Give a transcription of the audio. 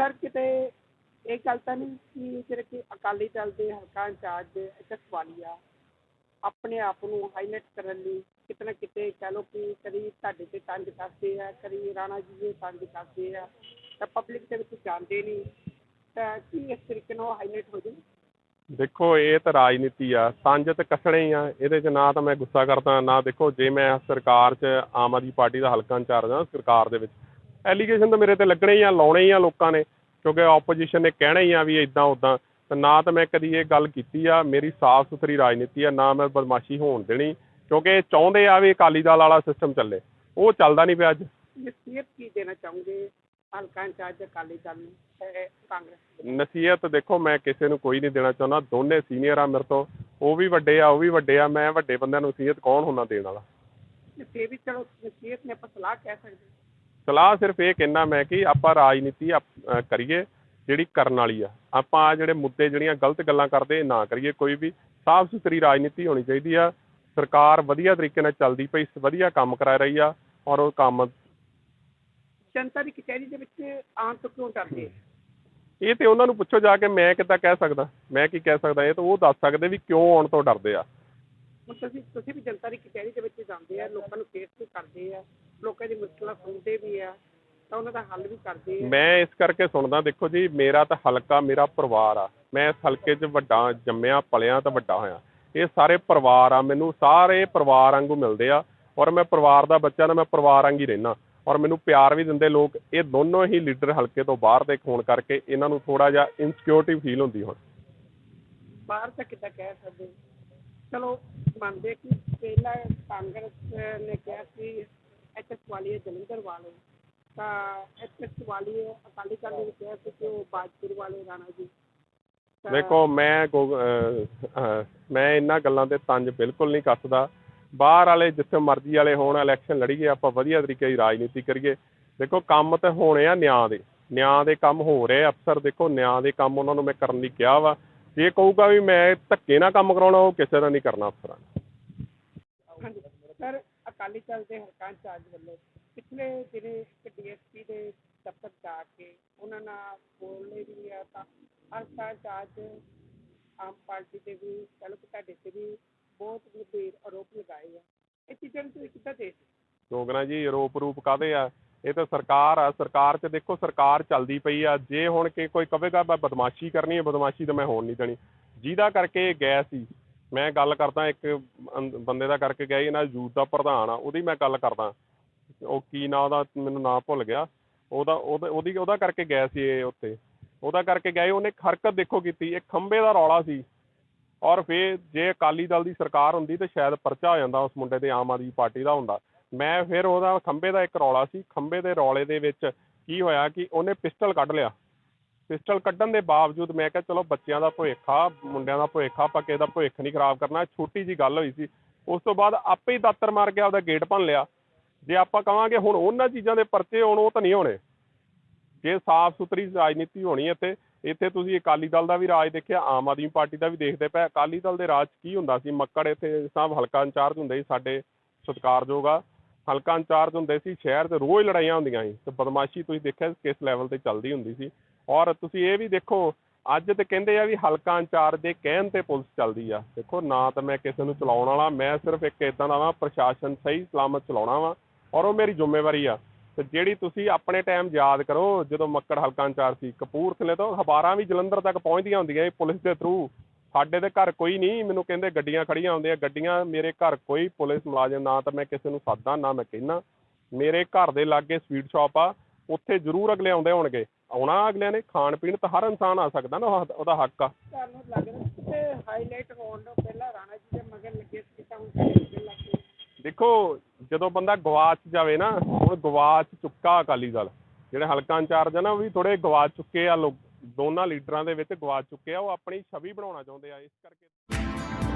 Sir, ਕਿਤੇ ਇਹ ਗੱਲ ਤਾਂ ਨਹੀਂ ਕਿ ਜਿਹੜੇ ਕਿ ਅਕਾਲੀ ਦਲ ਦੇ ਹਲਕਾ ਇੰਚਾਰਜ ਇੱਕ ਸਵਾਲੀਆ ਆਪਣੇ ਆਪ ਨੂੰ ਹਾਈਲਾਈਟ ਕਰਨ ਲਈ ਕਿਤੇ ਨਾ ਕਿਤੇ ਕਹਿ ਲਓ ਕਿ ਕਦੀ ਤੁਹਾਡੇ ਤੇ ਤੰਜ ਕਰਦੇ ਆ, ਕਦੀ ਰਾਣਾ ਜੀ ਦੇ ਤੰਜ ਕਰਦੇ ਆ, ਤਾਂ ਪਬਲਿਕ ਦੇ ਵਿੱਚ ਜਾਂਦੇ ਨਹੀਂ। ਤਾਂ ਕੀ ਇਸ ਤਰੀਕੇ ਨਾਲ ਹਾਈਲਾਈਟ ਹੋ ਜਾਊ? ਦੇਖੋ, ਇਹ ਤਾਂ ਰਾਜਨੀਤੀ ਆ। ਤੰਜ ਤੇ ਕੱਸਣੇ ਹੀ ਆ। ਇਹਦੇ 'ਚ ਨਾ ਤਾਂ ਮੈਂ ਗੁੱਸਾ ਕਰਦਾ, ਨਾ ਦੇਖੋ, ਜੇ ਮੈਂ ਸਰਕਾਰ 'ਚ ਆਮ ਆਦਮੀ ਪਾਰਟੀ ਦਾ ਹਲਕਾ ਇੰਚਾਰਜ ਆ ਸਰਕਾਰ ਦੇ ਵਿੱਚ ਐਲੀਗੇਸ਼ਨ ਤਾਂ ਮੇਰੇ ਤੇ ਲੱਗਣੇ ਹੀ ਆ ਲਾਉਣੇ ਹੀ ਆ ਲੋਕਾਂ ਨੇ ਕਿਉਂਕਿ ਆਪੋਜੀਸ਼ਨ ਨੇ ਕਹਿਣਾ ਹੀ ਆ ਵੀ ਇਦਾਂ ਉਦਾਂ ਤੇ ਨਾ ਤਾਂ ਮੈਂ ਕਦੀ ਇਹ ਗੱਲ ਕੀਤੀ ਆ ਮੇਰੀ ਸਾਫ਼ ਸੁਥਰੀ ਰਾਜਨੀਤੀ ਆ ਨਾ ਮੈਂ ਬਦਮਾਸ਼ੀ ਹੋਣ ਦੇਣੀ ਕਿਉਂਕਿ ਇਹ ਚਾਹੁੰਦੇ ਆ ਵੀ ਅਕਾਲੀ ਦਲ ਵਾਲਾ ਸਿਸਟਮ ਚੱਲੇ ਉਹ ਚੱਲਦਾ ਨਹੀਂ ਪਿਆ ਅੱਜ ਨਸੀਹਤ ਕੀ ਦੇਣਾ ਚਾਹੋਗੇ ਹਲਕਾ ਇੰਚਾਰਜ ਅਕਾਲੀ ਦਲ ਨੂੰ ਕਾਂਗਰਸ? ਨਸੀਹਤ ਦੇਖੋ ਮੈਂ ਕਿਸੇ ਨੂੰ ਕੋਈ ਨਹੀਂ ਦੇਣਾ ਚਾਹੁੰਦਾ ਦੋਨੇ ਸੀਨੀਅਰ ਆ ਮੇਰੇ ਤੋਂ ਉਹ ਵੀ ਵੱਡੇ ਆ ਉਹ ਵੀ ਵੱਡੇ ਆ ਮੈਂ ਵੱਡੇ ਬੰਦਿਆਂ ਨੂੰ ਨਸੀਹਤ ਕੌਣ ਹੁੰਦਾ ਦੇਣ ਵਾਲਾ ਤੇ ਵੀ ਚਲੋ ਨਸੀਹਤ ਨੇ ਆਪਾਂ ਸਲਾਹ ਕਹਿ ਸਕਦੇ। ਸਲਾਹ ਸਿਰਫ ਇਹ ਕਹਿਣਾ ਮੈਂ ਕਿ ਆਪਾਂ ਰਾਜਨੀਤੀ ਕਰੀਏ ਜਿਹੜੀ ਕਰਨ ਵਾਲੀ ਆ। ਆਪਾਂ ਆਹ ਜਿਹੜੇ ਮੁੱਦੇ ਜਿਹੜੀਆਂ ਗਲਤ ਗੱਲਾਂ ਕਰਦੇ ਇਹ ਨਾ ਕਰੀਏ। ਕੋਈ ਵੀ ਸਾਫ਼ ਸੁਥਰੀ ਰਾਜਨੀਤੀ ਹੋਣੀ ਚਾਹੀਦੀ ਆ। ਸਰਕਾਰ ਵਧੀਆ ਤਰੀਕੇ ਨਾਲ ਚੱਲਦੀ ਪਈ ਵਧੀਆ ਕੰਮ ਕਰਾ ਰਹੀ ਆ ਔਰ ਉਹ ਕੰਮ ਜਨਤਾ ਦੀ ਕਚਹਿਰੀ ਦੇ ਵਿੱਚ ਆਉਣ ਤੋਂ ਕਿਉਂ ਡਰਦੇ? ਆ? ਇਹ ਤੇ ਉਹਨਾਂ ਨੂੰ ਪੁੱਛੋ ਜਾ ਕੇ ਮੈਂ ਕਿੱਦਾਂ ਕਹਿ ਸਕਦਾ। ਮੈਂ ਕੀ ਕਹਿ ਸਕਦਾ? ਇਹ ਤਾਂ ਉਹ ਦੱਸ ਸਕਦੇ ਵੀ ਕਿਉਂ ਆਉਣ ਤੋਂ ਡਰਦੇ ਆ। ਹੁਣ ਤੁਸੀਂ ਤੁਸੀਂ ਵੀ ਜਨਤਾ ਦੀ ਕਚਹਿਰੀ ਦੇ ਵਿੱਚ ਜਾਂਦੇ ਆ ਲੋਕਾਂ ਨੂੰ ਫੇਸ ਵੀ ਕਰਦੇ ਆ ਲੋਕਾਂ ਦੀ ਮੁਸ਼ਕਲਾਂ ਸੁਣਦੇ ਵੀ ਆ ਤਾਂ ਉਹਨਾਂ ਦਾ ਹੱਲ ਵੀ ਕਰਦੇ ਆ। ਮੈਂ ਇਸ ਕਰਕੇ ਸੁਣਦਾ ਦੇਖੋ ਜੀ ਮੇਰਾ ਤਾਂ ਹਲਕਾ ਮੇਰਾ ਪਰਿਵਾਰ ਆ। ਮੈਂ ਇਸ ਹਲਕੇ 'ਚ ਵੱਡਾ ਜੰਮਿਆ ਪਲਿਆ ਤਾਂ ਵੱਡਾ ਹੋਇਆ। ਇਹ ਸਾਰੇ ਪਰਿਵਾਰ ਆ ਮੈਨੂੰ ਸਾਰੇ ਪਰਿਵਾਰ ਵਾਂਗੂ ਮਿਲਦੇ ਆ ਔਰ ਮੈਂ ਪਰਿਵਾਰ ਦਾ ਬੱਚਾ ਨਾ ਮੈਂ ਪਰਿਵਾਰ ਵਾਂਗ ਹੀ ਰਹਿਣਾ ਔਰ ਮੈਨੂੰ ਪਿਆਰ ਵੀ ਦਿੰਦੇ ਲੋਕ ਇਹ ਦੋਨੋਂ ਹੀ ਲੀਡਰ ਹਲਕੇ ਤੋਂ ਬਾਹਰ ਦੇ ਹੋਣ ਕਰਕੇ ਇਹਨਾਂ ਨੂੰ ਥੋੜਾ ਜਿਹਾ ਇਨਸਿਕਿਉਰਿਟੀ ਫੀਲ ਹੁੰਦੀ ਹੁਣ। ਬਾਹਰ ਤਾਂ ਕਿੱਦਾਂ ਕਹਿ ਸਕਦੇ? ਚਲੋ, ਮੰਨਦੇ ਕਿ ਪਹਿਲਾਂ ਕਾਂਗਰਸ ਨੇ ਕਿਹਾ ਸੀ ਐਚਐਸ ਵਾਲੀ ਜਲੰਧਰ ਵਾਲੇ। ਤਾਂ ਐਚਐਸ ਵਾਲੀ ਅਕਾਲੀ ਦਲ ਨੇ ਕਿਹਾ ਸੀ ਕਿ ਉਹ ਬਾਜਪੁਰ ਵਾਲੇ ਰਾਣਾ ਜੀ। ਦੇਖੋ ਮੈਂ ਮੈਂ ਇਹਨਾਂ ਗੱਲਾਂ ਤੇ ਤੰਜ ਬਿਲਕੁਲ ਨਹੀਂ ਕੱਸਦਾ। ਬਾਹਰ ਵਾਲੇ ਜਿੱਥੇ ਮਰਜ਼ੀ ਵਾਲੇ ਹੋਣ ਇਲੈਕਸ਼ਨ ਲੜੀਏ, ਆਪਾਂ ਵਧੀਆ ਤਰੀਕੇ ਦੀ ਰਾਜਨੀਤੀ ਕਰੀਏ। ਦੇਖੋ, ਕੰਮ ਤੇ ਹੋਣੇ ਆ ਨਿਆਂ ਦੇ। ਨਿਆਂ ਦੇ ਕੰਮ ਹੋ ਰਹੇ ਅਫਸਰ। ਦੇਖੋ, ਨਿਆਂ ਦੇ ਕੰਮ ਉਹਨਾਂ ਨੂੰ ਮੈਂ ਕਰਨ ਲਈ ਕਿਹਾ ਵਾ। ਜੇ ਕਹੂਗਾ ਵੀ ਮੈਂ ਧੱਕੇ ਨਾਲ ਕੰਮ ਕਰਾਉਣਾ ਉਹ ਕਿਸੇ ਦਾ ਨਹੀਂ ਕਰਨਾ ਅਫਸਰਾਂ ਨੇ। ਹਾਂਜੀ ਸਰ ਅਕਾਲੀ ਦਲ ਦੇ ਹਲਕਾ ਇੰਚਾਰਜ ਵੱਲੋਂ ਪਿਛਲੇ ਦਿਨੇ ਇੱਕ ਡੀਐਸਪੀ ਦੇ ਦਫ਼ਤਰ ਜਾ ਕੇ ਉਹਨਾਂ ਨਾਲ ਬੋਲਣੇ ਵੀ ਆ ਤਾਂ ਹਲਕਾ ਇੰਚਾਰਜ ਆਮ ਪਾਰਟੀ ਦੇ ਵੀ ਚਲੋ ਕਿ ਤੁਹਾਡੇ ਤੇ ਵੀ ਬਹੁਤ ਗੰਭੀਰ ਆਰੋਪ ਲਗਾਏ ਆ। ਇਹ ਚੀਜ਼ਾਂ ਨੂੰ ਤੁਸੀਂ ਕਿੱਦਾਂ ਦੇ ਦੋਗਣਾ ਜੀ ਆਰੋਪ ਰੂਪ ਕਾਦੇ ਆ? ਇਹ ਤਾਂ ਸਰਕਾਰ ਆ, ਸਰਕਾਰ 'ਚ ਦੇਖੋ, ਸਰਕਾਰ ਚੱਲਦੀ ਪਈ ਆ। ਜੇ ਹੁਣ ਕਿ ਕੋਈ ਕਹੇਗਾ, ਮੈਂ ਬਦਮਾਸ਼ੀ ਕਰਨੀ ਹੈ, ਬਦਮਾਸ਼ੀ ਤਾਂ ਮੈਂ ਹੋਣ ਨਹੀਂ ਦੇਣੀ। ਜਿਹਦਾ ਕਰਕੇ ਇਹ ਗਏ ਸੀ, ਮੈਂ ਗੱਲ ਕਰਦਾ, ਇੱਕ ਅੰ- ਬੰਦੇ ਦਾ ਕਰਕੇ ਗਿਆ ਇਹਨਾਂ ਯੂਥ ਦਾ ਪ੍ਰਧਾਨ ਆ, ਉਹਦੀ ਮੈਂ ਗੱਲ ਕਰਦਾ। ਉਹ ਕੀ ਨਾਂ ਉਹਦਾ, ਮੈਨੂੰ ਨਾਂ ਭੁੱਲ ਗਿਆ। ਉਹਦਾ ਉਹਦਾ, ਉਹਦੀ, ਉਹਦਾ ਕਰਕੇ ਗਏ ਸੀ ਇਹ ਉੱਥੇ। ਉਹਦਾ ਕਰਕੇ ਗਏ, ਉਹਨੇ ਇੱਕ ਹਰਕਤ ਦੇਖੋ ਕੀਤੀ ਇੱਕ ਖੰਬੇ ਦਾ ਰੌਲਾ ਸੀ। ਔਰ ਫਿਰ ਜੇ ਅਕਾਲੀ ਦਲ ਦੀ ਸਰਕਾਰ ਹੁੰਦੀ, ਤੇ ਸ਼ਾਇਦ ਪਰਚਾ ਹੋ ਜਾਂਦਾ ਉਸ ਮੁੰਡੇ ਤੇ, ਆਮ ਆਦਮੀ ਪਾਰਟੀ ਦਾ ਹੁੰਦਾ। ਮੈਂ ਫਿਰ ਉਹਦਾ ਖੰਭੇ ਦਾ ਇੱਕ ਰੌਲਾ ਸੀ, ਖੰਭੇ ਦੇ ਰੌਲੇ ਦੇ ਵਿੱਚ ਕੀ ਹੋਇਆ ਕਿ ਉਹਨੇ ਪਿਸਟਲ ਕੱਢ ਲਿਆ। ਪਿਸਟਲ ਕੱਢਣ ਦੇ ਬਾਵਜੂਦ ਮੈਂ ਕਿਹਾ, ਚਲੋ ਬੱਚਿਆਂ ਦਾ ਭਵਿੱਖ ਆ, ਮੁੰਡਿਆਂ ਦਾ ਭਵਿੱਖ ਆ, ਆਪਾਂ ਕਿਸੇ ਦਾ ਭਵਿੱਖ ਨਹੀਂ ਖਰਾਬ ਕਰਨਾ। ਛੋਟੀ ਜੀ ਗੱਲ ਹੋਈ ਸੀ। ਉਸ ਤੋਂ ਬਾਅਦ ਆਪੇ ਹੀ ਦਾਤਰ ਮਾਰ ਕੇ ਆਪਦਾ ਗੇਟ ਭੰਨ ਲਿਆ। ਜੇ ਆਪਾਂ ਕਵਾਂਗੇ ਹੁਣ ਉਹਨਾਂ ਚੀਜ਼ਾਂ ਦੇ ਪਰਚੇ ਹੋਣ, ਉਹ ਤਾਂ ਨਹੀਂ ਹੋਣੇ। ਜੇ ਸਾਫ਼ ਸੁਥਰੀ ਰਾਜਨੀਤੀ ਹੋਣੀ ਇੱਥੇ ਇੱਥੇ ਤੁਸੀਂ ਅਕਾਲੀ ਦਲ ਦਾ ਵੀ ਰਾਜ ਦੇਖਿਆ, ਆਮ ਆਦਮੀ ਪਾਰਟੀ ਦਾ ਵੀ ਦੇਖਦੇ ਪਏ। ਅਕਾਲੀ ਦਲ ਦੇ ਰਾਜ 'ਚ ਕੀ ਹੁੰਦਾ ਸੀ? ਮੱਕੜ ਇੱਥੇ ਸਾਹਿਬ ਹਲਕਾ ਇੰਚਾਰਜ ਹੁੰਦੇ ਸੀ, ਸਾਡੇ ਸਤਿਕਾਰਯੋਗ ਆ। ਹਲਕਾ ਇੰਚਾਰਜ ਹੁੰਦੇ ਸੀ, ਸ਼ਹਿਰ 'ਚ ਰੋਜ਼ ਲੜਾਈਆਂ ਹੁੰਦੀਆਂ ਸੀ ਤੇ ਬਦਮਾਸ਼ੀ ਤੁਸੀਂ ਦੇਖਿਆ ਕਿਸ ਲੈਵਲ ਤੇ ਚੱਲਦੀ ਹੁੰਦੀ ਸੀ। ਔਰ ਤੁਸੀਂ ਇਹ ਵੀ ਦੇਖੋ, ਅੱਜ ਤੇ ਕਹਿੰਦੇ ਆ ਵੀ ਹਲਕਾ ਇੰਚਾਰਜ ਦੇ ਕਹਿਣ ਤੇ ਪੁਲਿਸ ਚੱਲਦੀ ਆ। ਦੇਖੋ, ਨਾ ਤਾਂ ਮੈਂ ਕਿਸੇ ਨੂੰ ਚਲਾਉਣ ਵਾਲਾ, ਮੈਂ ਸਿਰਫ ਇੱਕ ਇਦਾਂ ਦਾ ਵਾਂ, ਪ੍ਰਸ਼ਾਸਨ ਸਹੀ ਸਲਾਮਤ ਚਲਾਉਣਾ ਵਾ ਔਰ ਉਹ ਮੇਰੀ ਜ਼ਿੰਮੇਵਾਰੀ ਆ। ਤੇ ਜਿਹੜੀ ਤੁਸੀਂ ਆਪਣੇ ਟਾਈਮ ਯਾਦ ਕਰੋ, ਜਦੋਂ ਮੱਕੜ ਹਲਕਾ ਇੰਚਾਰਜ ਸੀ, ਕਪੂਰਥਲੇ ਤੋਂ ਅਖਬਾਰਾਂ ਵੀ ਜਲੰਧਰ ਤੱਕ ਪਹੁੰਚਦੀਆਂ ਹੁੰਦੀਆਂ ਸੀ ਪੁਲਿਸ ਦੇ ਥਰੂ ਸਾਡੇ ਦੇ ਘਰ ਕੋਈ ਨਹੀਂ ਮੈਨੂੰ ਕਹਿੰਦੇ ਗੱਡੀਆਂ ਖੜੀਆਂ ਹੁੰਦੀਆਂ ਗੱਡੀਆਂ ਮੇਰੇ ਘਰ ਕੋਈ ਪੁਲਿਸ ਮੁਲਾਜ਼ਮ ਨਾ ਤਾਂ ਮੈਂ ਕਿਸੇ ਨੂੰ ਸੱਦਾ ਨਾ ਮੈਂ ਕਹਿਣਾ ਮੇਰੇ ਘਰ ਦੇ ਲਾਗੇ ਸਵੀਟ ਸ਼ਾਪ ਆ ਉੱਥੇ ਜ਼ਰੂਰ ਅਗਲੇ ਆਉਂਦੇ ਹੋਣਗੇ। ਆਉਣਾ ਅਗਲਿਆਂ ਨੇ ਖਾਣ ਪੀਣ ਤਾਂ ਹਰ ਇਨਸਾਨ ਆ ਸਕਦਾ ਨਾ ਉਹ- ਉਹਦਾ ਹੱਕ ਆ। ਤੁਹਾਨੂੰ ਲੱਗਦਾ ਕਿ ਹਾਈਲਾਈਟ ਹੋਣ ਤੋਂ ਪਹਿਲਾਂ ਰਾਣਾ ਜੀ ਦੇ ਮਗਰ ਲੱਗੇ ਸੀ ਤਾਂ ਹੁਣ ਤੁਹਾਡੇ ਮਗਰ ਲੱਗ ਗਏ। ਦੇਖੋ ਜਦੋਂ ਬੰਦਾ ਗਵਾਚ ਜਾਵੇ ਨਾ ਹੁਣ ਗਵਾਚ ਚੁੱਕਾ ਅਕਾਲੀ ਦਲ। ਜਿਹੜੇ ਹਲਕਾ ਇੰਚਾਰਜ ਆ ਨਾ ਉਹ ਵੀ ਥੋੜੇ ਗਵਾਚ ਚੁੱਕੇ ਆ ਲੋਕ ਦੋਨਾਂ ਲੀਡਰਾਂ ਦੇ ਵਿੱਚ ਗਵਾ ਚੁੱਕੇ ਆ, ਉਹ ਆਪਣੀ ਛਵੀ ਬਣਾਉਣਾ ਚਾਹੁੰਦੇ ਆ, ਇਸ ਕਰਕੇ